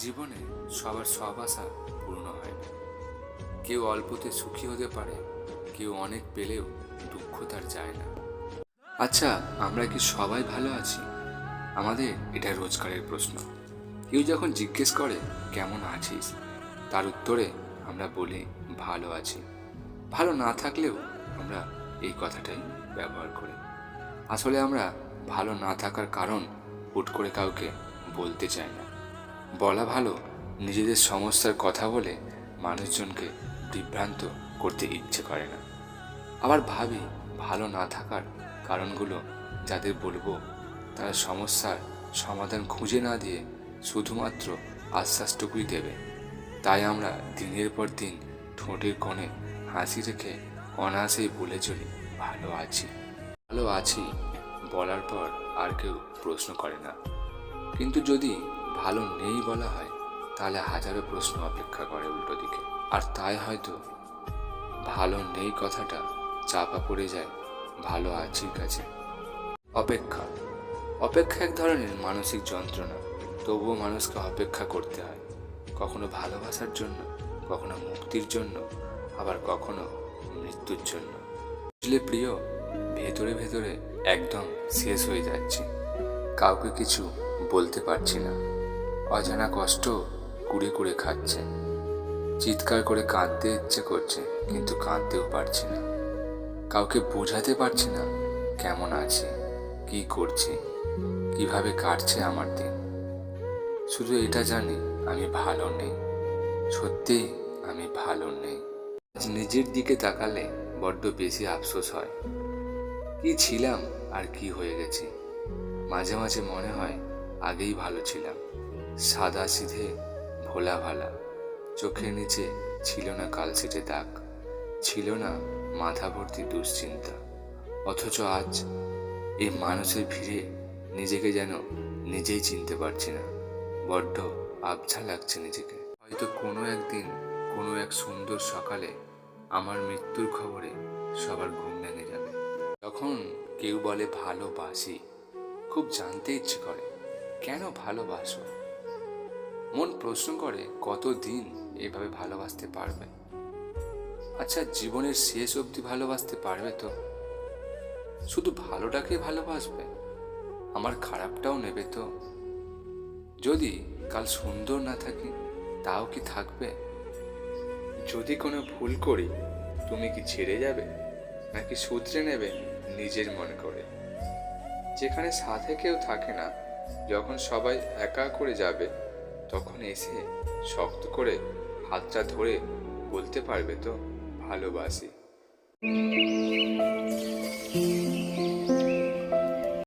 জীবনে সবার সব আশা পূর্ণ হয় না। কেউ অল্পতে সুখী হতে পারে, কেউ অনেক পেলেও দুঃখ তার যায় না। আচ্ছা আমরা কি সবাই ভালো আছি? আমাদের এটা রোজগারের প্রশ্ন। কেউ যখন জিজ্ঞেস করে, কেমন আছিস? তার উত্তরে, আমরা বলি ভালো আছি। ভালো না থাকলেও আমরা এই কথাটাই ব্যবহার করি। আসলে আমরা ভালো না থাকার কারণ হুট করে কাউকে বলতে চাই না। বলা ভালো, নিজেদের সমস্যার কথা বলে মানুষজনকে বিভ্রান্ত করতে ইচ্ছে করে না। আবার ভাবি, ভালো না থাকার কারণগুলো যাদের বলব, তারা সমস্যার সমাধান খুঁজে না দিয়ে শুধুমাত্র আশ্বাসটুকুই দেবে। তাই আমরা দিনের পর দিন ঠোঁটের কোণে হাসি রেখে অনায়াসেই বলে চলি, ভালো আছি। ভালো আছি বলার পর আর কেউ প্রশ্ন করে না। কিন্তু যদি ভালো নেই বলা হয়, তাহলে হাজারো প্রশ্ন অপেক্ষা করে উল্টো দিকে। আর তাই হয়তো ভালো নেই কথাটা চাপা পড়ে যায়, ভালো আছি কাছে। অপেক্ষা। অপেক্ষা এক ধরনের মানসিক যন্ত্রণা, তবুও মানুষকে অপেক্ষা করতে হয়। কখনো ভালোবাসার জন্য, কখনো মুক্তির জন্য, আবার কখনো মৃত্যুর জন্য। বুঝলে প্রিয়, ভেতরে ভেতরে একদম শেষ হয়ে যাচ্ছে। কাউকে কিছু বলতে পারছি না। অজানা কষ্ট কুড়ে কুড়ে খাচ্ছে। চিৎকার করে কাঁদতে ইচ্ছে করছে, কিন্তু কাঁদতেও পারছি না। কাউকে বোঝাতে পারছি না, কেমন আছি, কি করছি, কীভাবে কাটছে আমার দিন। শুধু এটা জানি, আমি ভালো নেই। সত্যিই আমি ভালো নেই। নিজের দিকে তাকালে বড্ড বেশি আফসোস হয়। কি ছিলাম আর কি হয়ে গেছি। মাঝে মাঝে মনে হয় আগেই ভালো ছিলাম। সাদা সিধে ভোলা ভালা। চোখের নিচে ছিল না কালশিটে দাগ, ছিল না মাথা ভর্তি দুশ্চিন্তা। অথচ আজ এই মানুষের ভিড়ে নিজেকে যেন নিজেই চিনতে পারছি না, বড্ড আবছা লাগছে নিজেকে। হয়তো কোনো একদিন, কোনো এক সুন্দর সকালে আমার মৃত্যুর খবরে সবার ঘুম ভেঙে যাবে। তখন কেউ বলে ভালোবাসি, খুব জানতে ইচ্ছে করে, কেন ভালোবাসো? মন প্রশ্ন করে কতদিন এভাবে ভালোবাসতে পারবে? আচ্ছা জীবনের শেষ অবধি ভালোবাসতে পারবে তো? শুধু ভালোটাকে ভালোবাসবে? আমার খারাপটাও নেবে তো? যদি কাল সুন্দর না থাকি, তাও কি থাকবে? যদি কোনো ভুল করি, তুমি কি ছেড়ে যাবে? নাকি শুধরে নেবে নিজের মনে করে? যেখানে সাথে কেউ থাকে না, যখন সবাই একা করে যাবে তখন এসে শক্ত করে হাতটা ধরে বলতে পারবে তো ভালোবাসি।